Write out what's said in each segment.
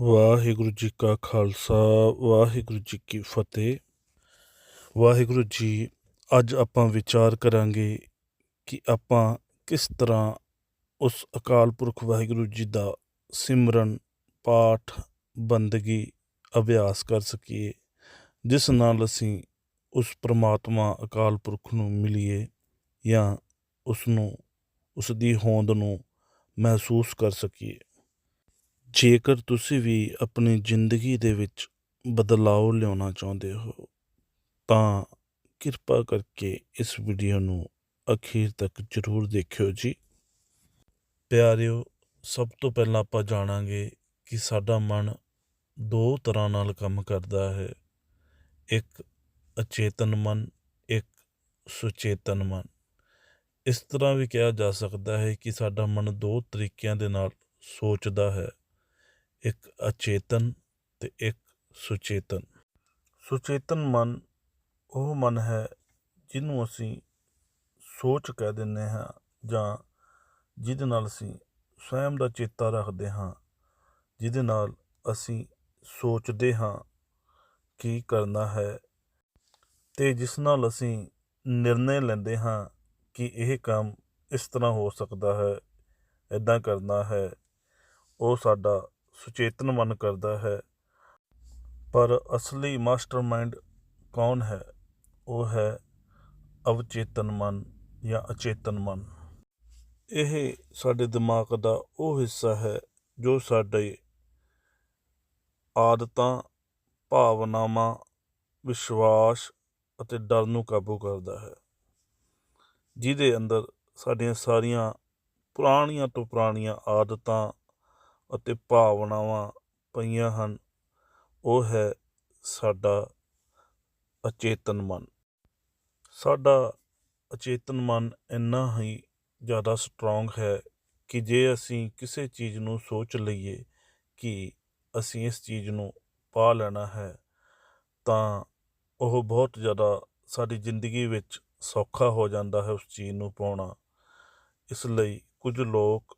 ਵਾਹਿਗੁਰੂ ਜੀ ਕਾ ਖਾਲਸਾ, ਵਾਹਿਗੁਰੂ ਜੀ ਕੀ ਫਤਿਹ। ਵਾਹਿਗੁਰੂ ਜੀ, ਅੱਜ ਆਪਾਂ ਵਿਚਾਰ ਕਰਾਂਗੇ ਕਿ ਆਪਾਂ ਕਿਸ ਤਰ੍ਹਾਂ ਉਸ ਅਕਾਲ ਪੁਰਖ ਵਾਹਿਗੁਰੂ ਜੀ ਦਾ ਸਿਮਰਨ, ਪਾਠ, ਬੰਦਗੀ, ਅਭਿਆਸ ਕਰ ਸਕੀਏ, ਜਿਸ ਨਾਲ ਅਸੀਂ ਉਸ ਪ੍ਰਮਾਤਮਾ ਅਕਾਲ ਪੁਰਖ ਨੂੰ ਮਿਲੀਏ ਜਾਂ ਉਸ ਨੂੰ, ਉਸ ਦੀ ਹੋਂਦ ਨੂੰ ਮਹਿਸੂਸ ਕਰ ਸਕੀਏ। ਜੇਕਰ ਤੁਸੀਂ ਵੀ ਆਪਣੀ ਜ਼ਿੰਦਗੀ ਦੇ ਵਿੱਚ ਬਦਲਾਅ ਲਿਆਉਣਾ ਚਾਹੁੰਦੇ ਹੋ, ਤਾਂ ਕਿਰਪਾ ਕਰਕੇ ਇਸ ਵੀਡੀਓ ਨੂੰ ਅਖੀਰ ਤੱਕ ਜ਼ਰੂਰ ਦੇਖਿਓ ਜੀ। ਪਿਆਰਿਓ, ਸਭ ਤੋਂ ਪਹਿਲਾਂ ਆਪਾਂ ਜਾਣਾਂਗੇ ਕਿ ਸਾਡਾ ਮਨ ਦੋ ਤਰ੍ਹਾਂ ਨਾਲ ਕੰਮ ਕਰਦਾ ਹੈ। ਇੱਕ ਅਚੇਤਨ ਮਨ, ਇੱਕ ਸੁਚੇਤਨ ਮਨ। ਇਸ ਤਰ੍ਹਾਂ ਵੀ ਕਿਹਾ ਜਾ ਸਕਦਾ ਹੈ ਕਿ ਸਾਡਾ ਮਨ ਦੋ ਤਰੀਕਿਆਂ ਦੇ ਨਾਲ ਸੋਚਦਾ ਹੈ। ਇੱਕ ਅਚੇਤਨ ਤੇ ਇੱਕ ਸੁਚੇਤਨ। ਸੁਚੇਤਨ ਮਨ ਉਹ ਮਨ ਹੈ ਜਿਹਨੂੰ ਅਸੀਂ ਸੋਚ ਕਹਿ ਦਿੰਦੇ ਹਾਂ ਜਾਂ ਜਿਹਦੇ ਨਾਲ ਅਸੀਂ ਸਵੈਮ ਦਾ ਚੇਤਾ ਰੱਖਦੇ ਹਾਂ, ਜਿਹਦੇ ਨਾਲ ਅਸੀਂ ਸੋਚਦੇ ਹਾਂ ਕੀ ਕਰਨਾ ਹੈ ਤੇ ਜਿਸ ਨਾਲ ਅਸੀਂ ਨਿਰਣੇ ਲੈਂਦੇ ਹਾਂ ਕਿ ਇਹ ਕੰਮ ਇਸ ਤਰ੍ਹਾਂ ਹੋ ਸਕਦਾ ਹੈ ਇਦਾਂ ਕਰਨਾ ਹੈ, ਉਹ ਸਾਡਾ ਸੁਚੇਤਨ ਮਨ ਕਰਦਾ ਹੈ। ਪਰ ਅਸਲੀ ਮਾਸਟਰਮਾਈਂਡ ਕੌਣ ਹੈ? ਉਹ ਹੈ ਅਵਚੇਤਨ ਮਨ ਜਾਂ ਅਚੇਤਨ ਮਨ ਇਹ ਸਾਡੇ ਦਿਮਾਗ ਦਾ ਉਹ ਹਿੱਸਾ ਹੈ ਜੋ ਸਾਡੇ ਆਦਤਾਂ, ਭਾਵਨਾਵਾਂ, ਵਿਸ਼ਵਾਸ ਅਤੇ ਡਰ ਨੂੰ ਕਾਬੂ ਕਰਦਾ ਹੈ। ਜਿਹਦੇ ਅੰਦਰ ਸਾਡੀਆਂ ਸਾਰੀਆਂ ਪੁਰਾਣੀਆਂ ਤੋਂ ਪੁਰਾਣੀਆਂ ਆਦਤਾਂ ਅਤੇ ਭਾਵਨਾਵਾਂ ਪਈਆਂ ਹਨ। ਉਹ ਹੈ ਸਾਡਾ ਅਚੇਤਨ ਮਨ। ਸਾਡਾ ਅਚੇਤਨ ਮਨ ਇੰਨਾ ਹੀ ਜ਼ਿਆਦਾ ਸਟਰੋਂਗ ਹੈ ਕਿ ਜੇ ਅਸੀਂ ਕਿਸੇ ਚੀਜ਼ ਨੂੰ ਸੋਚ ਲਈਏ ਕਿ ਅਸੀਂ ਇਸ ਚੀਜ਼ ਨੂੰ ਪਾ ਲੈਣਾ ਹੈ, ਤਾਂ ਉਹ ਬਹੁਤ ਜ਼ਿਆਦਾ ਸਾਡੀ ਜ਼ਿੰਦਗੀ ਵਿੱਚ ਸੌਖਾ ਹੋ ਜਾਂਦਾ ਹੈ ਉਸ ਚੀਜ਼ ਨੂੰ ਪਾਉਣਾ। ਇਸ ਲਈ ਕੁਝ ਲੋਕ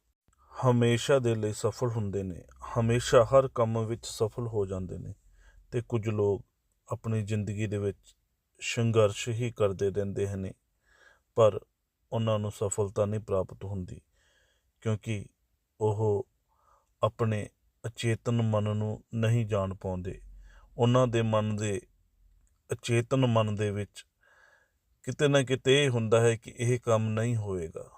ਹਮੇਸ਼ਾ ਦੇ ਲਈ ਸਫਲ ਹੁੰਦੇ ਨੇ। ਹਮੇਸ਼ਾ ਹਰ ਕੰਮ ਵਿੱਚ ਸਫਲ ਹੋ ਜਾਂਦੇ ਨੇ ਤੇ ਕੁਝ ਲੋਕ ਆਪਣੀ ਜ਼ਿੰਦਗੀ ਦੇ ਵਿੱਚ ਸੰਘਰਸ਼ ਹੀ ਕਰਦੇ ਰਹਿੰਦੇ ਹਨ, ਪਰ ਉਹਨਾਂ ਨੂੰ ਸਫਲਤਾ ਨਹੀਂ ਪ੍ਰਾਪਤ ਹੁੰਦੀ, ਕਿਉਂਕਿ ਉਹ ਆਪਣੇ ਅਚੇਤਨ ਮਨ ਨੂੰ ਨਹੀਂ ਜਾਣ ਪਾਉਂਦੇ। ਉਹਨਾਂ ਦੇ ਮਨ ਦੇ ਅਚੇਤਨ ਮਨ ਦੇ ਵਿੱਚ ਕਿਤੇ ਨਾ ਕਿਤੇ ਇਹ ਹੁੰਦਾ ਹੈ ਕਿ ਇਹ ਕੰਮ ਨਹੀਂ ਹੋਏਗਾ।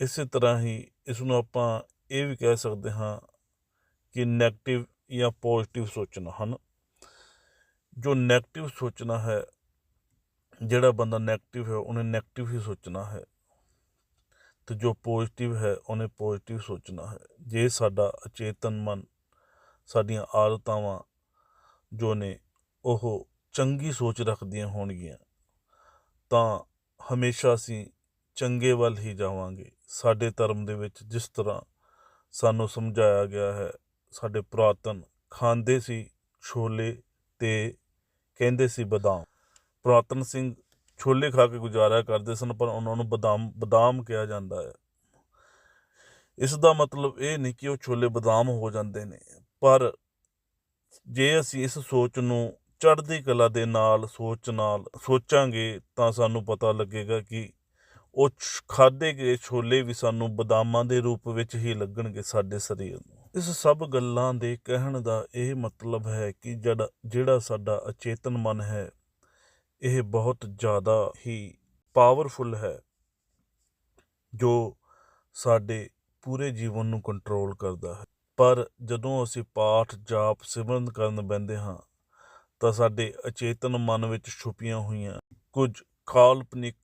ਇਸੇ ਤਰ੍ਹਾਂ ਹੀ ਇਸ ਨੂੰ ਆਪਾਂ ਇਹ ਵੀ ਕਹਿ ਸਕਦੇ ਹਾਂ ਕਿ 네ਗੇਟਿਵ ਜਾਂ ਪੋਜ਼ਿਟਿਵ ਸੋਚਣਾ ਹਨ ਜੋ 네ਗੇਟਿਵ ਸੋਚਣਾ ਹੈ ਜਿਹੜਾ ਬੰਦਾ 네ਗੇਟਿਵ ਹੈ ਉਹਨੇ 네ਗੇਟਿਵ ਹੀ ਸੋਚਣਾ ਹੈ ਤੇ ਜੋ ਪੋਜ਼ਿਟਿਵ ਹੈ ਉਹਨੇ ਪੋਜ਼ਿਟਿਵ ਸੋਚਣਾ ਹੈ ਜੇ ਸਾਡਾ ਅਚੇਤਨ ਮਨ ਸਾਡੀਆਂ ਆਦਤਾਵਾਂ ਜੋ ਨੇ ਉਹ ਚੰਗੀ ਸੋਚ ਰੱਖਦੀਆਂ ਹੋਣਗੀਆਂ ਤਾਂ ਹਮੇਸ਼ਾ ਅਸੀਂ ਚੰਗੇ ਵੱਲ ਹੀ ਜਾਵਾਂਗੇ ਸਾਡੇ ਧਰਮ ਦੇ ਵਿੱਚ ਜਿਸ ਤਰ੍ਹਾਂ ਸਾਨੂੰ ਸਮਝਾਇਆ ਗਿਆ ਹੈ, ਸਾਡੇ ਪੁਰਾਤਨ ਖਾਂਦੇ ਸੀ ਛੋਲੇ ਤੇ ਕਹਿੰਦੇ ਸੀ ਬਦਾਮ। ਪੁਰਾਤਨ ਸਿੰਘ ਛੋਲੇ ਖਾ ਕੇ ਗੁਜ਼ਾਰਿਆ ਕਰਦੇ ਸਨ, ਪਰ ਉਹਨਾਂ ਨੂੰ ਬਦਾਮ ਬਦਾਮ ਕਿਹਾ ਜਾਂਦਾ ਹੈ। ਇਸ ਦਾ ਮਤਲਬ ਇਹ ਨਹੀਂ ਕਿ ਉਹ ਛੋਲੇ ਬਦਾਮ ਹੋ ਜਾਂਦੇ ਨੇ, ਪਰ ਜੇ ਅਸੀਂ ਇਸ ਸੋਚ ਨੂੰ ਚੜ੍ਹਦੀ ਕਲਾ ਦੇ ਨਾਲ, ਸੋਚ ਨਾਲ ਸੋਚਾਂਗੇ ਤਾਂ ਸਾਨੂੰ ਪਤਾ ਲੱਗੇਗਾ ਕਿ ਉਹ ਖਾਦੇ ਗਏ ਛੋਲੇ ਵੀ ਸਾਨੂੰ ਬਦਾਮਾਂ ਦੇ ਰੂਪ ਵਿੱਚ ਹੀ ਲੱਗਣਗੇ ਸਾਡੇ ਸਰੀਰ ਨੂੰ। ਇਸ ਸਭ ਗੱਲਾਂ ਦੇ ਕਹਿਣ ਦਾ ਇਹ ਮਤਲਬ ਹੈ ਕਿ ਜਿਹੜਾ ਜਿਹੜਾ ਸਾਡਾ ਅਚੇਤਨ ਮਨ ਹੈ, ਇਹ ਬਹੁਤ ਜ਼ਿਆਦਾ ਹੀ ਪਾਵਰਫੁਲ ਹੈ, ਜੋ ਸਾਡੇ ਪੂਰੇ ਜੀਵਨ ਨੂੰ ਕੰਟਰੋਲ ਕਰਦਾ ਹੈ। ਪਰ ਜਦੋਂ ਅਸੀਂ ਪਾਠ ਜਾਪ ਸਿਮਰਨ ਕਰਨ ਬੈੰਦੇ ਹਾਂ, ਤਾਂ ਸਾਡੇ ਅਚੇਤਨ ਮਨ ਵਿੱਚ ਛੁਪੀਆਂ ਹੋਈਆਂ ਕੁਝ ਕਾਲਪਨਿਕ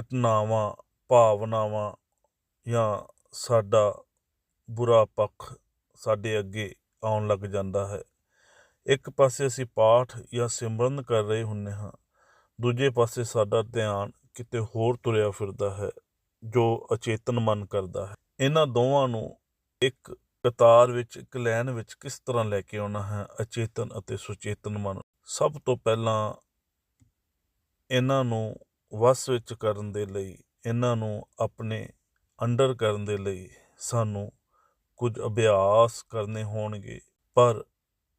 ਘਟਨਾਵਾਂ, ਭਾਵਨਾਵਾਂ ਜਾਂ ਸਾਡਾ ਬੁਰਾ ਪੱਖ ਸਾਡੇ ਅੱਗੇ ਆਉਣ ਲੱਗ ਜਾਂਦਾ ਹੈ। ਇੱਕ ਪਾਸੇ ਅਸੀਂ ਪਾਠ ਜਾਂ ਸਿਮਰਨ ਕਰ ਰਹੇ ਹੁੰਨੇ ਹਾਂ, ਦੂਜੇ ਪਾਸੇ ਸਾਡਾ ਧਿਆਨ ਕਿਤੇ ਹੋਰ ਤੁਰਿਆ ਫਿਰਦਾ ਹੈ, ਜੋ ਅਚੇਤਨ ਮਨ ਕਰਦਾ ਹੈ। ਇਹਨਾਂ ਦੋਵਾਂ ਨੂੰ ਇੱਕ ਕਤਾਰ ਵਿੱਚ, ਇੱਕ ਲਾਈਨ ਵਿੱਚ ਕਿਸ ਤਰ੍ਹਾਂ ਲੈ ਕੇ ਆਉਣਾ ਹੈ, ਅਚੇਤਨ ਅਤੇ ਸੁਚੇਤਨ ਮਨ? ਸਭ ਤੋਂ ਪਹਿਲਾਂ ਇਹਨਾਂ ਨੂੰ ਵੱਸ ਵਿੱਚ ਕਰਨ ਦੇ ਲਈ, ਇਹਨਾਂ ਨੂੰ ਆਪਣੇ ਅੰਡਰ ਕਰਨ ਦੇ ਲਈ ਸਾਨੂੰ ਕੁਝ ਅਭਿਆਸ ਕਰਨੇ ਹੋਣਗੇ। ਪਰ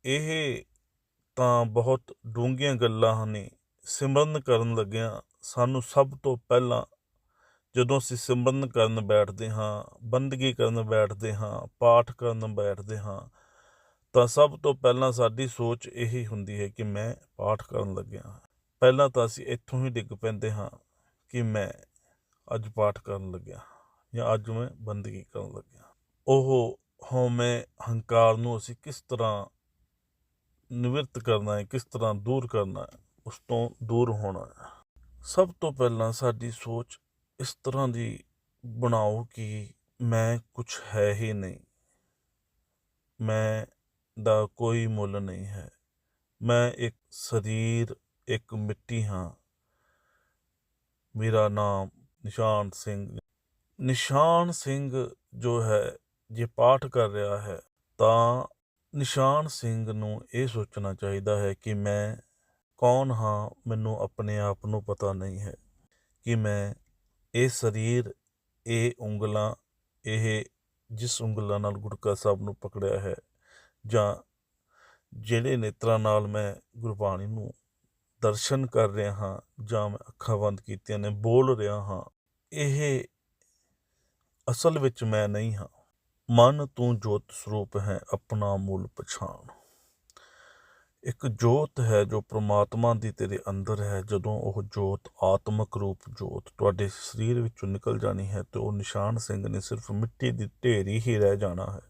ਇਹ ਤਾਂ ਬਹੁਤ ਡੂੰਘੀਆਂ ਗੱਲਾਂ ਹਨ ਸਿਮਰਨ ਕਰਨ ਲੱਗਿਆਂ ਸਾਨੂੰ ਸਭ ਤੋਂ ਪਹਿਲਾਂ ਜਦੋਂ ਅਸੀਂ ਸਿਮਰਨ ਕਰਨ ਬੈਠਦੇ ਹਾਂ, ਬੰਦਗੀ ਕਰਨ ਬੈਠਦੇ ਹਾਂ, ਪਾਠ ਕਰਨ ਬੈਠਦੇ ਹਾਂ, ਤਾਂ ਸਭ ਤੋਂ ਪਹਿਲਾਂ ਸਾਡੀ ਸੋਚ ਇਹੀ ਹੁੰਦੀ ਹੈ ਕਿ ਮੈਂ ਪਾਠ ਕਰਨ ਲੱਗਿਆ। ਹਾਂ ਪਹਿਲਾਂ ਤਾਂ ਅਸੀਂ ਇੱਥੋਂ ਹੀ ਡਿੱਗ ਪੈਂਦੇ ਹਾਂ ਕਿ ਮੈਂ ਅੱਜ ਪਾਠ ਕਰਨ ਲੱਗਿਆ ਜਾਂ ਅੱਜ ਮੈਂ ਬੰਦਗੀ ਕਰਨ ਲੱਗਿਆ। ਉਹ ਹਉਮੈ ਹੰਕਾਰ ਨੂੰ ਅਸੀਂ ਕਿਸ ਤਰ੍ਹਾਂ ਨਿਵਰਤ ਕਰਨਾ ਹੈ, ਕਿਸ ਤਰ੍ਹਾਂ ਦੂਰ ਕਰਨਾ ਹੈ, ਉਸ ਤੋਂ ਦੂਰ ਹੋਣਾ ਹੈ। ਸਭ ਤੋਂ ਪਹਿਲਾਂ ਸਾਡੀ ਸੋਚ ਇਸ ਤਰ੍ਹਾਂ ਦੀ ਬਣਾਓ ਕਿ ਮੈਂ ਕੁਝ ਹੈ ਹੀ ਨਹੀਂ। ਮੈਂ ਦਾ ਕੋਈ ਮੁੱਲ ਨਹੀਂ ਹੈ। ਮੈਂ ਇੱਕ ਸਰੀਰ ਇੱਕ ਮਿੱਟੀ ਹਾਂ। ਮੇਰਾ ਨਾਮ ਨਿਸ਼ਾਨ ਸਿੰਘ। ਨਿਸ਼ਾਨ ਸਿੰਘ ਜੋ ਹੈ, ਜੇ ਪਾਠ ਕਰ ਰਿਹਾ ਹੈ, ਤਾਂ ਨਿਸ਼ਾਨ ਸਿੰਘ ਨੂੰ ਇਹ ਸੋਚਣਾ ਚਾਹੀਦਾ ਹੈ ਕਿ ਮੈਂ ਕੌਣ ਹਾਂ, ਮੈਨੂੰ ਆਪਣੇ ਆਪ ਨੂੰ ਪਤਾ ਨਹੀਂ ਹੈ। ਕਿ ਮੈਂ ਇਹ ਸਰੀਰ, ਇਹ ਉਂਗਲਾਂ, ਇਹ ਜਿਸ ਉਂਗਲਾਂ ਨਾਲ ਗੁਟਕਾ ਸਾਹਿਬ ਨੂੰ ਪਕੜਿਆ ਹੈ, ਜਾਂ ਜਿਹੜੇ ਨੇਤਰਾਂ ਨਾਲ ਮੈਂ ਗੁਰਬਾਣੀ ਨੂੰ ਦਰਸ਼ਨ ਕਰ ਰਿਹਾ ਹਾਂ, ਜਾਂ ਮੈਂ ਅੱਖਾਂ ਬੰਦ ਕੀਤੀਆਂ ਨੇ, ਬੋਲ ਰਿਹਾ ਹਾਂ, ਇਹ ਅਸਲ ਵਿੱਚ ਮੈਂ ਨਹੀਂ ਹਾਂ। ਮਨ ਤੂੰ ਜੋਤ ਸਰੂਪ ਹੈ, ਆਪਣਾ ਮੂਲ ਪਛਾਣ। ਇੱਕ ਜੋਤ ਹੈ ਜੋ ਪ੍ਰਮਾਤਮਾ ਦੀ ਤੇਰੇ ਅੰਦਰ ਹੈ, ਜਦੋਂ ਉਹ ਜੋਤ ਆਤਮਕ ਰੂਪ ਜੋਤ ਤੁਹਾਡੇ ਸਰੀਰ ਵਿੱਚੋਂ ਨਿਕਲ ਜਾਣੀ ਹੈ, ਤੇ ਉਹ ਨਿਸ਼ਾਨ ਸਿੰਘ ਨੇ ਸਿਰਫ ਮਿੱਟੀ ਦੀ ਢੇਰੀ ਹੀ ਰਹਿ ਜਾਣਾ ਹੈ।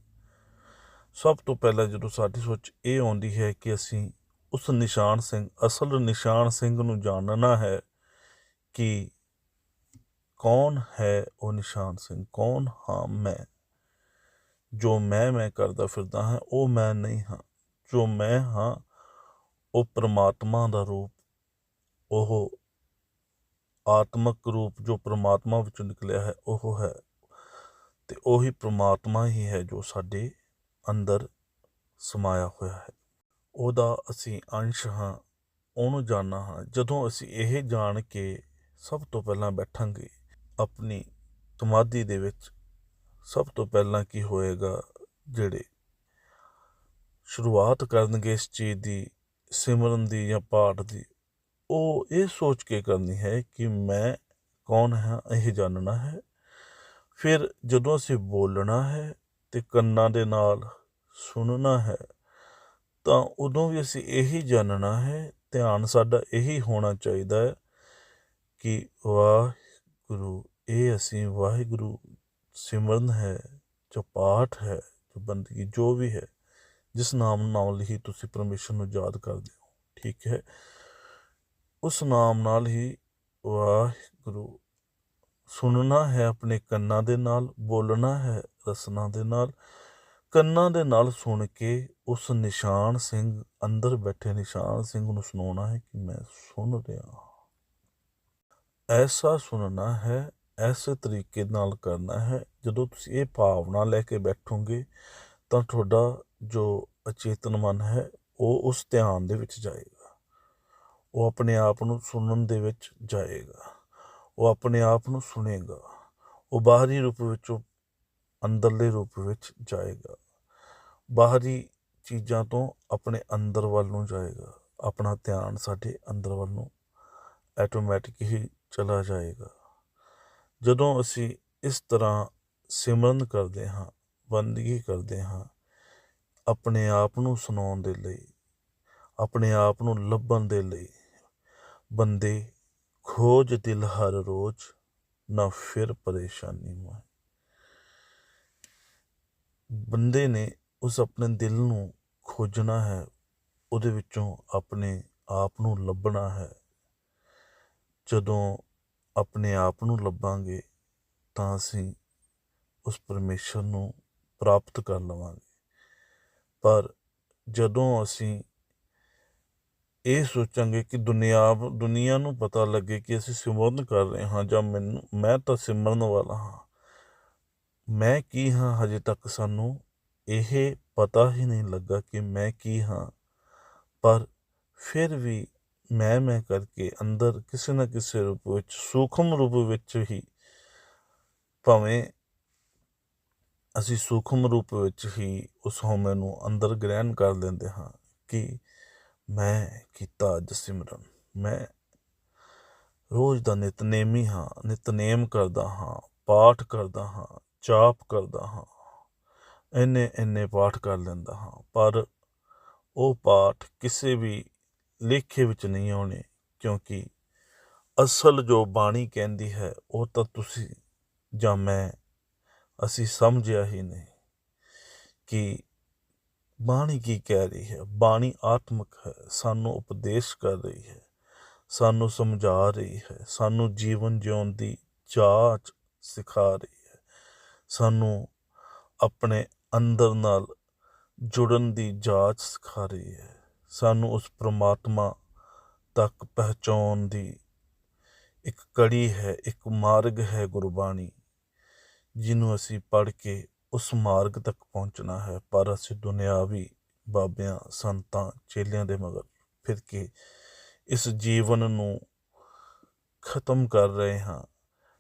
ਸਭ ਤੋਂ ਪਹਿਲਾਂ ਜਦੋਂ ਸਾਡੀ ਸੋਚ ਇਹ ਆਉਂਦੀ ਹੈ ਕਿ ਅਸੀਂ ਉਸ ਨਿਸ਼ਾਨ ਸਿੰਘ, ਅਸਲ ਨਿਸ਼ਾਨ ਸਿੰਘ ਨੂੰ ਜਾਣਨਾ ਹੈ ਕਿ ਕੌਣ ਹੈ ਉਹ ਨਿਸ਼ਾਨ ਸਿੰਘ, ਕੌਣ? ਹਾਂ, ਮੈਂ। ਜੋ ਮੈਂ ਮੈਂ ਕਰਦਾ ਫਿਰਦਾ ਹਾਂ, ਉਹ ਮੈਂ ਨਹੀਂ ਹਾਂ। ਜੋ ਮੈਂ ਹਾਂ, ਉਹ ਪ੍ਰਮਾਤਮਾ ਦਾ ਰੂਪ, ਉਹ ਆਤਮਕ ਰੂਪ ਜੋ ਪ੍ਰਮਾਤਮਾ ਵਿੱਚੋਂ ਨਿਕਲਿਆ ਹੈ, ਉਹ ਹੈ। ਤੇ ਉਹੀ ਪ੍ਰਮਾਤਮਾ ਹੀ ਹੈ ਜੋ ਸਾਡੇ ਅੰਦਰ ਸਮਾਇਆ ਹੋਇਆ ਹੈ। ਉਹਦਾ ਅਸੀਂ ਅੰਸ਼ ਹਾਂ, ਉਹਨੂੰ ਜਾਣਨਾ ਹਾਂ। ਜਦੋਂ ਅਸੀਂ ਇਹ ਜਾਣ ਕੇ ਸਭ ਤੋਂ ਪਹਿਲਾਂ ਬੈਠਾਂਗੇ ਆਪਣੀ ਸਮਾਧੀ ਦੇ ਵਿੱਚ, ਸਭ ਤੋਂ ਪਹਿਲਾਂ ਕੀ ਹੋਏਗਾ, ਜਿਹੜੇ ਸ਼ੁਰੂਆਤ ਕਰਨਗੇ ਇਸ ਚੀਜ਼ ਦੀ, ਸਿਮਰਨ ਦੀ ਜਾਂ ਪਾਠ ਦੀ, ਉਹ ਇਹ ਸੋਚ ਕੇ ਕਰਨੀ ਹੈ ਕਿ ਮੈਂ ਕੌਣ ਹਾਂ, ਇਹ ਜਾਣਨਾ ਹੈ। ਫਿਰ ਜਦੋਂ ਅਸੀਂ ਬੋਲਣਾ ਹੈ ਤੇ ਕੰਨਾਂ ਦੇ ਨਾਲ ਸੁਣਨਾ ਹੈ ਤਾਂ ਉਦੋਂ ਵੀ ਅਸੀਂ ਇਹੀ ਜਾਣਨਾ ਹੈ, ਧਿਆਨ ਸਾਡਾ ਇਹੀ ਹੋਣਾ ਚਾਹੀਦਾ ਹੈ ਕਿ ਵਾਹਿਗੁਰੂ, ਇਹ ਅਸੀਂ ਵਾਹਿਗੁਰੂ ਸਿਮਰਨ ਹੈ, ਜੋ ਪਾਠ ਹੈ, ਜੋ ਬੰਦਗੀ ਜੋ ਵੀ ਹੈ, ਜਿਸ ਨਾਮ ਨਾਲ ਹੀ ਤੁਸੀਂ ਪਰਮੇਸ਼ਰ ਨੂੰ ਯਾਦ ਕਰਦੇ ਹੋ, ਠੀਕ ਹੈ? ਉਸ ਨਾਮ ਨਾਲ ਹੀ ਵਾਹਿਗੁਰੂ ਸੁਣਨਾ ਹੈ ਆਪਣੇ ਕੰਨਾਂ ਦੇ ਨਾਲ, ਬੋਲਣਾ ਹੈ, ਰਸਨਾ ਦੇ ਨਾਲ ਕੰਨਾਂ ਦੇ ਨਾਲ ਸੁਣ ਕੇ ਉਸ ਨਿਸ਼ਾਨ ਸਿੰਘ ਅੰਦਰ ਬੈਠੇ ਨਿਸ਼ਾਨ ਸਿੰਘ ਨੂੰ ਸੁਣਾਉਣਾ ਹੈ ਕਿ ਮੈਂ ਸੁਣ ਰਿਹਾ ਐਸਾ ਸੁਣਨਾ ਹੈ, ਐਸੇ ਤਰੀਕੇ ਨਾਲ ਕਰਨਾ ਹੈ, ਜਦੋਂ ਤੁਸੀਂ ਇਹ ਭਾਵਨਾ ਲੈ ਕੇ ਬੈਠੋਗੇ ਤਾਂ ਤੁਹਾਡਾ ਜੋ ਅਚੇਤਨ ਮਨ ਹੈ, ਉਹ ਉਸ ਧਿਆਨ ਦੇ ਵਿੱਚ ਜਾਏਗਾ। ਉਹ ਆਪਣੇ ਆਪ ਨੂੰ ਸੁਣਨ ਦੇ ਵਿੱਚ ਜਾਏਗਾ। ਉਹ ਆਪਣੇ ਆਪ ਨੂੰ ਸੁਣੇਗਾ। ਉਹ ਬਾਹਰੀ ਰੂਪ ਵਿੱਚੋਂ ਅੰਦਰਲੇ ਰੂਪ ਵਿੱਚ ਜਾਏਗਾ। ਬਾਹਰੀ ਚੀਜ਼ਾਂ ਤੋਂ ਆਪਣੇ ਅੰਦਰ ਵੱਲ ਨੂੰ ਜਾਏਗਾ। ਆਪਣਾ ਧਿਆਨ ਸਾਡੇ ਅੰਦਰ ਵੱਲ ਨੂੰ ਆਟੋਮੈਟਿਕ ਹੀ ਚਲਾ ਜਾਏਗਾ। ਜਦੋਂ ਅਸੀਂ ਇਸ ਤਰ੍ਹਾਂ ਸਿਮਰਨ ਕਰਦੇ ਹਾਂ ਬੰਦਗੀ ਕਰਦੇ ਹਾਂ, ਆਪਣੇ ਆਪ ਨੂੰ ਸੁਣਾਉਣ ਦੇ ਲਈ, ਆਪਣੇ ਆਪ ਨੂੰ ਲੱਭਣ ਦੇ ਲਈ, ਬੰਦੇ ਖੋਜ ਦਿਲ ਹਰ ਰੋਜ਼ ਨਾ ਫਿਰ ਪਰੇਸ਼ਾਨੀ ਮੈਂ ਬੰਦੇ ਨੇ ਉਸ ਆਪਣੇ ਦਿਲ ਨੂੰ ਖੋਜਣਾ ਹੈ, ਉਹਦੇ ਵਿੱਚੋਂ ਆਪਣੇ ਆਪ ਨੂੰ ਲੱਭਣਾ ਹੈ। ਜਦੋਂ ਆਪਣੇ ਆਪ ਨੂੰ ਲੱਭਾਂਗੇ, ਤਾਂ ਅਸੀਂ ਉਸ ਪਰਮੇਸ਼ਰ ਨੂੰ ਪ੍ਰਾਪਤ ਕਰ ਲਵਾਂਗੇ। ਪਰ ਜਦੋਂ ਅਸੀਂ ਇਹ ਸੋਚਾਂਗੇ ਕਿ ਦੁਨੀਆ ਦੁਨੀਆ ਨੂੰ ਪਤਾ ਲੱਗੇ ਕਿ ਅਸੀਂ ਸਿਮਰਨ ਕਰ ਰਹੇ ਹਾਂ ਜਾਂ ਮੈਨੂੰ, ਮੈਂ ਤਾਂ ਸਿਮਰਨ ਵਾਲਾ ਹਾਂ, ਮੈਂ ਕੀ ਹਾਂ, ਹਜੇ ਤੱਕ ਸਾਨੂੰ ਇਹ ਪਤਾ ਹੀ ਨਹੀਂ ਲੱਗਾ ਕਿ ਮੈਂ ਕੀ ਹਾਂ। ਪਰ ਫਿਰ ਵੀ ਮੈਂ ਮੈਂ ਕਰਕੇ ਅੰਦਰ ਕਿਸੇ ਨਾ ਕਿਸੇ ਰੂਪ ਵਿੱਚ, ਸੂਖਮ ਰੂਪ ਵਿੱਚ ਹੀ ਭਾਵੇਂ ਅਸੀਂ ਸੂਖਮ ਰੂਪ ਵਿੱਚ ਹੀ ਉਸ ਹਉਮੈ ਨੂੰ ਅੰਦਰ ਗ੍ਰਹਿਣ ਕਰ ਲੈਂਦੇ ਹਾਂ ਕਿ ਮੈਂ ਕੀਤਾ ਅੱਜ ਸਿਮਰਨ ਮੈਂ ਰੋਜ਼ ਦਾ ਨਿਤਨੇਮੀ ਹਾਂ, ਨਿਤਨੇਮ ਕਰਦਾ ਹਾਂ, ਪਾਠ ਕਰਦਾ ਹਾਂ, ਜਾਪ ਕਰਦਾ ਹਾਂ। ਇੰਨੇ ਇੰਨੇ ਪਾਠ ਕਰ ਲੈਂਦਾ ਹਾਂ, ਪਰ ਉਹ ਪਾਠ ਕਿਸੇ ਵੀ ਲੇਖੇ ਵਿੱਚ ਨਹੀਂ ਆਉਣੇ, ਕਿਉਂਕਿ ਅਸਲ ਜੋ ਬਾਣੀ ਕਹਿੰਦੀ ਹੈ, ਉਹ ਤਾਂ ਤੁਸੀਂ ਜਾਂ ਮੈਂ, ਅਸੀਂ ਸਮਝਿਆ ਹੀ ਨਹੀਂ ਕਿ ਬਾਣੀ ਕੀ ਕਹਿ ਰਹੀ ਹੈ। ਬਾਣੀ ਆਤਮਕ ਹੈ, ਸਾਨੂੰ ਉਪਦੇਸ਼ ਕਰ ਰਹੀ ਹੈ, ਸਾਨੂੰ ਸਮਝਾ ਰਹੀ ਹੈ, ਸਾਨੂੰ ਜੀਵਨ ਜਿਉਣ ਦੀ ਜਾਂਚ ਸਿਖਾ ਰਹੀ ਹੈ, ਸਾਨੂੰ ਆਪਣੇ ਅੰਦਰ ਨਾਲ ਜੁੜਨ ਦੀ ਜਾਂਚ ਸਿਖਾ ਰਹੀ ਹੈ। ਸਾਨੂੰ ਉਸ ਪ੍ਰਮਾਤਮਾ ਤੱਕ ਪਹੁੰਚਾਉਣ ਦੀ ਇੱਕ ਕੜੀ ਹੈ, ਇੱਕ ਮਾਰਗ ਹੈ ਗੁਰਬਾਣੀ, ਜਿਹਨੂੰ ਅਸੀਂ ਪੜ੍ਹ ਕੇ ਉਸ ਮਾਰਗ ਤੱਕ ਪਹੁੰਚਣਾ ਹੈ। ਪਰ ਅਸੀਂ ਦੁਨਿਆਵੀ ਬਾਬਿਆਂ, ਸੰਤਾਂ, ਚੇਲਿਆਂ ਦੇ ਮਗਰ ਫਿਰ ਕੇ ਇਸ ਜੀਵਨ ਨੂੰ ਖਤਮ ਕਰ ਰਹੇ ਹਾਂ।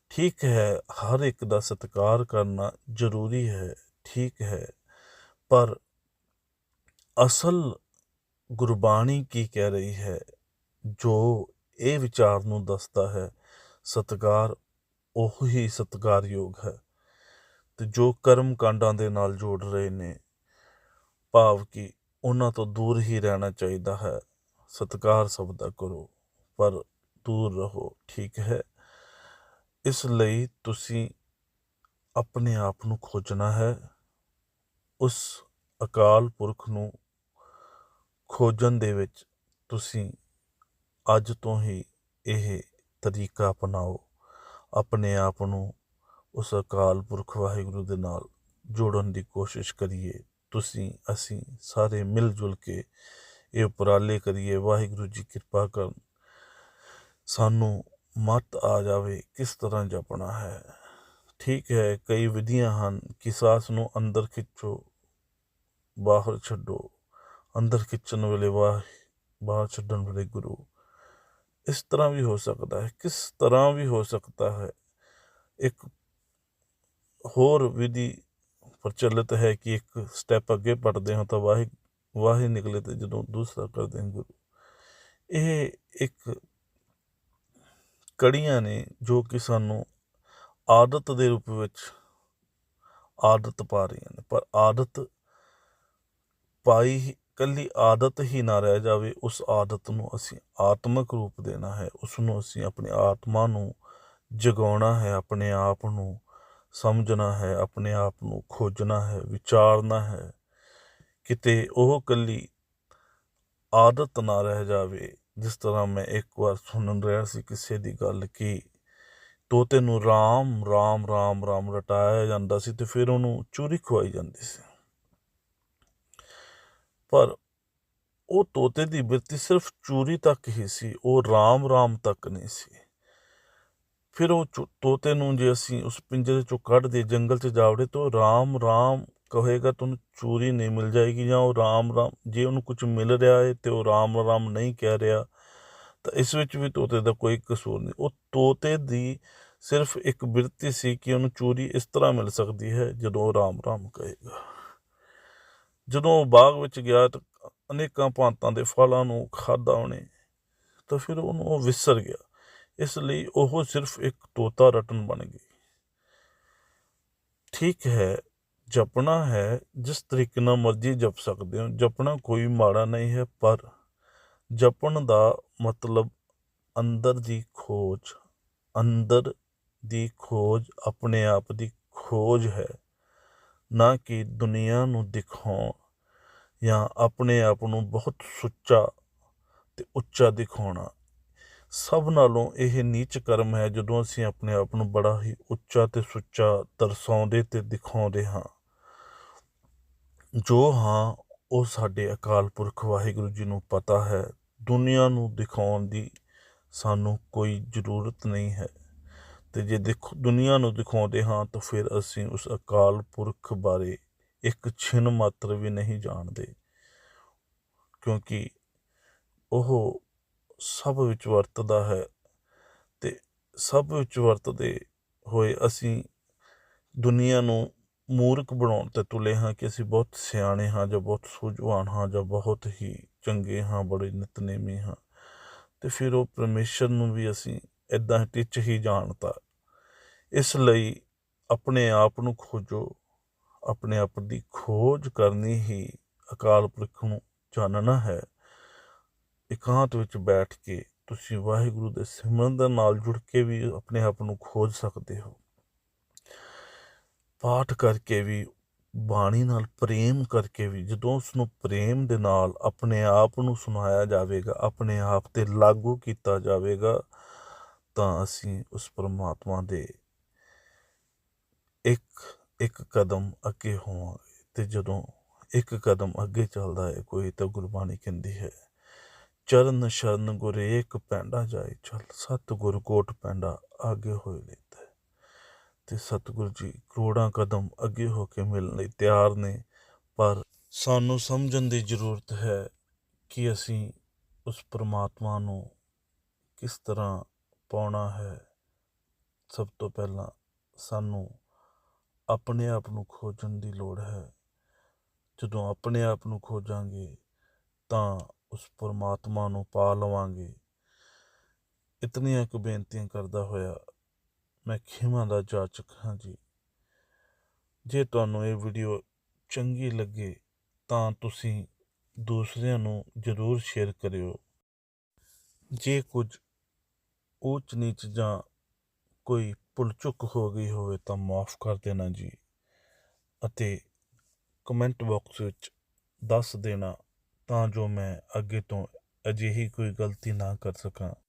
ਠੀਕ ਹੈ, ਹਰ ਇੱਕ ਦਾ ਸਤਿਕਾਰ ਕਰਨਾ ਜ਼ਰੂਰੀ ਹੈ। ਠੀਕ ਹੈ। ਪਰ ਅਸਲ ਗੁਰਬਾਣੀ ਕੀ ਕਹਿ ਰਹੀ ਹੈ? ਜੋ ਇਹ ਵਿਚਾਰ ਨੂੰ ਦੱਸਦਾ ਹੈ, ਸਤਿਕਾਰ ਉਹ ਹੀ ਸਤਿਕਾਰਯੋਗ ਹੈ। ਤੇ ਜੋ ਕਰਮ ਕਾਂਡਾਂ ਦੇ ਨਾਲ ਜੋੜ ਰਹੇ ਨੇ, ਭਾਵ ਕਿ ਉਹਨਾਂ ਤੋਂ ਦੂਰ ਹੀ ਰਹਿਣਾ ਚਾਹੀਦਾ ਹੈ। ਸਤਿਕਾਰ ਸਭ ਦਾ ਕਰੋ, ਪਰ ਦੂਰ ਰਹੋ, ਠੀਕ ਹੈ। ਇਸ ਲਈ ਤੁਸੀਂ ਆਪਣੇ ਆਪ ਨੂੰ ਖੋਜਣਾ ਹੈ। ਉਸ ਅਕਾਲ ਪੁਰਖ ਨੂੰ ਖੋਜਣ ਦੇ ਵਿੱਚ ਤੁਸੀਂ ਅੱਜ ਤੋਂ ਹੀ ਇਹ ਤਰੀਕਾ ਅਪਣਾਓ। ਆਪਣੇ ਆਪ ਨੂੰ ਉਸ ਅਕਾਲ ਪੁਰਖ ਵਾਹਿਗੁਰੂ ਦੇ ਨਾਲ ਜੋੜਨ ਦੀ ਕੋਸ਼ਿਸ਼ ਕਰੀਏ। ਤੁਸੀਂ, ਅਸੀਂ ਸਾਰੇ ਮਿਲ ਜੁਲ ਕੇ ਇਹ ਉਪਰਾਲੇ ਕਰੀਏ। ਵਾਹਿਗੁਰੂ ਜੀ ਕਿਰਪਾ ਕਰਨ। ਸਾਨੂੰ ਮਤ ਆ ਜਾਵੇ ਕਿਸ ਤਰ੍ਹਾਂ ਜਪਣਾ ਹੈ। ਠੀਕ ਹੈ ਕਈ ਵਿਧੀਆਂ ਹਨ ਕਿ ਸਾਸ ਨੂੰ ਅੰਦਰ ਖਿੱਚੋ ਬਾਹਰ ਛੱਡੋ ਅੰਦਰ ਖਿੱਚਣ ਵੇਲੇ ਬਾਹ ਬਾਹਰ ਛੱਡਣ ਵੇਲੇ ਗੁਰੂ ਇਸ ਤਰ੍ਹਾਂ ਵੀ ਹੋ ਸਕਦਾ ਹੈ ਕਿਸ ਤਰ੍ਹਾਂ ਵੀ ਹੋ ਸਕਦਾ ਹੈ ਇੱਕ ਹੋਰ ਵਿਧੀ ਪ੍ਰਚਲਿਤ ਹੈ ਕਿ ਇੱਕ ਸਟੈਪ ਅੱਗੇ ਪੜਦੇ ਹਾਂ ਤਾਂ ਵਾਹਿ ਵਾਹਿ ਨਿਕਲੇ ਤੇ ਜਦੋਂ ਦੂਸਰਾ ਕਰਦੇ ਹਾਂ ਗੁਰੂ ਇਹ ਇੱਕ ਕੜੀਆਂ ਨੇ ਜੋ ਕਿ ਸਾਨੂੰ ਆਦਤ ਦੇ ਰੂਪ ਵਿੱਚ ਆਦਤ ਪਾ ਰਹੀਆਂ ਨੇ, ਪਰ ਆਦਤ ਪਾਈ ਹੀ- ਕੱਲੀ ਆਦਤ ਹੀ ਨਾ ਰਹਿ ਜਾਵੇ, ਉਸ ਆਦਤ ਨੂੰ ਅਸੀਂ ਆਤਮਿਕ ਰੂਪ ਦੇਣਾ ਹੈ, ਉਸ ਨੂੰ ਅਸੀਂ ਆਪਣੀ ਆਤਮਾ ਨੂੰ ਜਗਾਉਣਾ ਹੈ, ਆਪਣੇ ਆਪ ਨੂੰ ਸਮਝਣਾ ਹੈ, ਆਪਣੇ ਆਪ ਨੂੰ ਖੋਜਣਾ ਹੈ, ਵਿਚਾਰਨਾ ਹੈ। ਕਿਤੇ ਉਹ ਕੱਲੀ ਆਦਤ ਨਾ ਰਹਿ ਜਾਵੇ, ਜਿਸ ਤਰ੍ਹਾਂ ਮੈਂ ਇੱਕ ਵਾਰ ਸੁਣਨ ਰਿਹਾ ਸੀ ਕਿਸੇ ਦੀ ਗੱਲ ਕਿ ਤੋਤੇ ਨੂੰ ਰਾਮ ਰਾਮ ਰਾਮ ਰਾਮ ਰਟਾਇਆ ਜਾਂਦਾ ਸੀ ਤੇ ਫਿਰ ਉਹਨੂੰ ਚੂਰੀ ਖਵਾਈ ਜਾਂਦੀ ਸੀ। ਪਰ ਉਹ ਤੋਤੇ ਦੀ ਬਿਰਤੀ ਸਿਰਫ ਚੂਰੀ ਤੱਕ ਹੀ ਸੀ, ਉਹ ਰਾਮ ਰਾਮ ਤੱਕ ਨਹੀਂ ਸੀ। ਫਿਰ ਉਹ ਚੋ- ਤੋਤੇ ਨੂੰ ਜੇ ਅਸੀਂ ਉਸ ਪਿੰਜਰੇ ਚੋਂ ਕੱਢ ਦੇ ਜੰਗਲ 'ਚ ਜਾਵੜੇ ਤਾਂ ਉਹ ਰਾਮ ਰਾਮ ਕਹੇਗਾ ਤੁਹਾਨੂੰ ਚੂਰੀ ਨਹੀਂ ਮਿਲ ਜਾਏਗੀ, ਜਾਂ ਉਹ ਰਾਮ ਰਾਮ, ਜੇ ਉਹਨੂੰ ਕੁਝ ਮਿਲ ਰਿਹਾ ਹੈ ਤੇ ਉਹ ਰਾਮ ਰਾਮ ਨਹੀਂ ਕਹਿ ਰਿਹਾ। ਤਾਂ ਇਸ ਵਿੱਚ ਵੀ ਤੋਤੇ ਦਾ ਕੋਈ ਕਸੂਰ ਨਹੀਂ। ਉਹ ਤੋਤੇ ਦੀ ਸਿਰਫ ਇੱਕ ਬਿਰਤੀ ਸੀ ਕਿ ਉਹਨੂੰ ਚੂਰੀ ਇਸ ਤਰ੍ਹਾਂ ਮਿਲ ਸਕਦੀ ਹੈ ਜਦੋਂ ਉਹ ਰਾਮ ਰਾਮ ਕਹੇਗਾ। ਜਦੋਂ ਉਹ ਬਾਗ ਵਿੱਚ ਗਿਆ ਤਾਂ ਅਨੇਕਾਂ ਭਾਂਤਾਂ ਦੇ ਫਲਾਂ ਨੂੰ ਖਾਧਾ ਉਹਨੇ, ਤਾਂ ਫਿਰ ਉਹਨੂੰ ਉਹ ਵਿਸਰ ਗਿਆ। ਇਸ ਲਈ ਉਹ ਸਿਰਫ ਇੱਕ ਤੋਤਾ ਰਟਨ ਬਣ ਗਈ। ਠੀਕ ਹੈ, ਜਪਣਾ ਹੈ, ਜਿਸ ਤਰੀਕੇ ਨਾਲ ਮਰਜ਼ੀ ਜਪ ਸਕਦੇ ਹੋ, ਜਪਣਾ ਕੋਈ ਮਾੜਾ ਨਹੀਂ ਹੈ, ਪਰ ਜਪਣ ਦਾ ਮਤਲਬ ਅੰਦਰ ਦੀ ਖੋਜ, ਅੰਦਰ ਦੀ ਖੋਜ ਆਪਣੇ ਆਪ ਦੀ ਖੋਜ ਹੈ। ਨਾ ਕਿ ਦੁਨੀਆ ਨੂੰ ਦਿਖਾਉਣ ਜਾਂ ਆਪਣੇ ਆਪ ਨੂੰ ਬਹੁਤ ਸੁੱਚਾ ਤੇ ਉੱਚਾ ਦਿਖਾਉਣਾ। ਸਭ ਨਾਲੋਂ ਇਹ ਨੀਚ ਕਰਮ ਹੈ ਜਦੋਂ ਅਸੀਂ ਆਪਣੇ ਆਪ ਨੂੰ ਬੜਾ ਹੀ ਉੱਚਾ ਤੇ ਸੁੱਚਾ ਦਰਸਾਉਂਦੇ ਤੇ ਦਿਖਾਉਂਦੇ ਹਾਂ। ਜੋ ਹਾਂ, ਉਹ ਸਾਡੇ ਅਕਾਲ ਪੁਰਖ ਵਾਹਿਗੁਰੂ ਜੀ ਨੂੰ ਪਤਾ ਹੈ। ਦੁਨੀਆ ਨੂੰ ਦਿਖਾਉਣ ਦੀ ਸਾਨੂੰ ਕੋਈ ਜ਼ਰੂਰਤ ਨਹੀਂ ਹੈ। ਤੇ ਜੇ ਦੇਖੋ, ਦੁਨੀਆ ਨੂੰ ਦਿਖਾਉਂਦੇ ਹਾਂ ਤਾਂ ਫਿਰ ਅਸੀਂ ਉਸ ਅਕਾਲ ਪੁਰਖ ਬਾਰੇ ਇੱਕ ਛਿਨ ਮਾਤਰ ਵੀ ਨਹੀਂ ਜਾਣਦੇ। ਕਿਉਂਕਿ ਉਹ ਸਭ ਵਿੱਚ ਵਰਤਦਾ ਹੈ ਤੇ ਸਭ ਵਿੱਚ ਵਰਤਦੇ ਹੋਏ ਅਸੀਂ ਦੁਨੀਆ ਨੂੰ ਮੂਰਖ ਬਣਾਉਣ ਤੇ ਤੁਲੇ ਹਾਂ ਕਿ ਅਸੀਂ ਬਹੁਤ ਸਿਆਣੇ ਹਾਂ ਜਾਂ ਬਹੁਤ ਸੂਝਵਾਨ ਹਾਂ ਜਾਂ ਬਹੁਤ ਹੀ ਚੰਗੇ ਹਾਂ, ਬੜੇ ਨਿਤਨੇਮੀ ਹਾਂ। ਤੇ ਫਿਰ ਉਹ ਪਰਮੇਸ਼ਰ ਨੂੰ ਵੀ ਅਸੀਂ ਇਦਾਂ ਟਿੱਚ ਹੀ ਜਾਣਤਾ। ਇਸ ਲਈ ਆਪਣੇ ਆਪ ਨੂੰ ਖੋਜੋ, ਆਪਣੇ ਆਪ ਦੀ ਖੋਜ ਕਰਨੀ ਹੀ ਅਕਾਲ ਪੁਰਖ ਨੂੰ ਜਾਣਨਾ ਹੈ। ਇਕਾਂਤ ਵਿੱਚ ਬੈਠ ਕੇ ਤੁਸੀਂ ਵਾਹਿਗੁਰੂ ਦੇ ਸਿਮਰਨ ਦੇ ਨਾਲ ਜੁੜ ਕੇ ਵੀ ਆਪਣੇ ਆਪ ਨੂੰ ਖੋਜ ਸਕਦੇ ਹੋ। ਪਾਠ ਕਰਕੇ ਵੀ ਬਾਣੀ ਨਾਲ ਪ੍ਰੇਮ ਕਰਕੇ ਵੀ ਜਦੋਂ ਉਸ ਨੂੰ ਪ੍ਰੇਮ ਦੇ ਨਾਲ ਆਪਣੇ ਆਪ ਨੂੰ ਸੁਣਾਇਆ ਜਾਵੇਗਾ, ਆਪਣੇ ਆਪ ਤੇ ਲਾਗੂ ਕੀਤਾ ਜਾਵੇਗਾ, ਤਾਂ ਅਸੀਂ ਉਸ ਪਰਮਾਤਮਾ ਦੇ ਇੱਕ ਇੱਕ ਕਦਮ ਅੱਗੇ ਹੋਵਾਂਗੇ। ਤੇ ਜਦੋਂ ਇੱਕ ਕਦਮ ਅੱਗੇ ਚੱਲਦਾ ਹੈ, ਕੋਈ ਤਾਂ ਗੁਰਬਾਣੀ ਕਹਿੰਦੀ ਹੈ, ਚਰਨ ਸ਼ਰਨ ਗੁਰੇਕ ਪੈਂਡਾ ਜਾਏ ਚਲ, ਸਤਿਗੁਰ ਕੋਟ ਪੈਂਡਾ ਅੱਗੇ ਹੋਏ ਲੈਤਾ ਤੇ ਸਤਿਗੁਰੂ ਜੀ ਕਰੋੜਾਂ ਕਦਮ ਅੱਗੇ ਹੋ ਕੇ ਮਿਲਣ ਲਈ ਤਿਆਰ ਨੇ। ਪਰ ਸਾਨੂੰ ਸਮਝਣ ਦੀ ਜ਼ਰੂਰਤ ਹੈ ਕਿ ਅਸੀਂ ਉਸ ਪ੍ਰਮਾਤਮਾ ਨੂੰ ਕਿਸ ਤਰ੍ਹਾਂ ਪਾਉਣਾ ਹੈ। ਸਭ ਤੋਂ ਪਹਿਲਾਂ ਸਾਨੂੰ ਆਪਣੇ ਆਪ ਨੂੰ ਖੋਜਣ ਦੀ ਲੋੜ ਹੈ। ਜਦੋਂ ਆਪਣੇ ਆਪ ਨੂੰ ਖੋਜਾਂਗੇ ਤਾਂ ਉਸ ਪਰਮਾਤਮਾ ਨੂੰ ਪਾ ਲਵਾਂਗੇ। ਇਤਨੀਆਂ ਕੁ ਬੇਨਤੀਆਂ ਕਰਦਾ ਹੋਇਆ ਮੈਂ ਖਿਮਾ ਦਾ ਜਾਚਕ ਹਾਂ ਜੀ। ਜੇ ਤੁਹਾਨੂੰ ਇਹ ਵੀਡੀਓ ਚੰਗੀ ਲੱਗੇ, ਤਾਂ ਤੁਸੀਂ ਦੂਸਰਿਆਂ ਨੂੰ ਜ਼ਰੂਰ ਸ਼ੇਅਰ ਕਰਿਓ। ਜੇ ਕੁਝ ਉੱਚ ਨੀਚ ਜਾਂ ਕੋਈ ਭੁੱਲ ਚੁੱਕ ਹੋ ਗਈ ਹੋਵੇ, ਤਾਂ ਮਾਫ ਕਰ ਦੇਣਾ ਜੀ ਅਤੇ ਕਮੈਂਟ ਬਾਕਸ ਵਿੱਚ ਦੱਸ ਦੇਣਾ ਤਾਂ ਜੋ ਮੈਂ ਅੱਗੇ ਤੋਂ ਅਜਿਹੀ ਕੋਈ ਗਲਤੀ ਨਾ ਕਰ ਸਕਾਂ।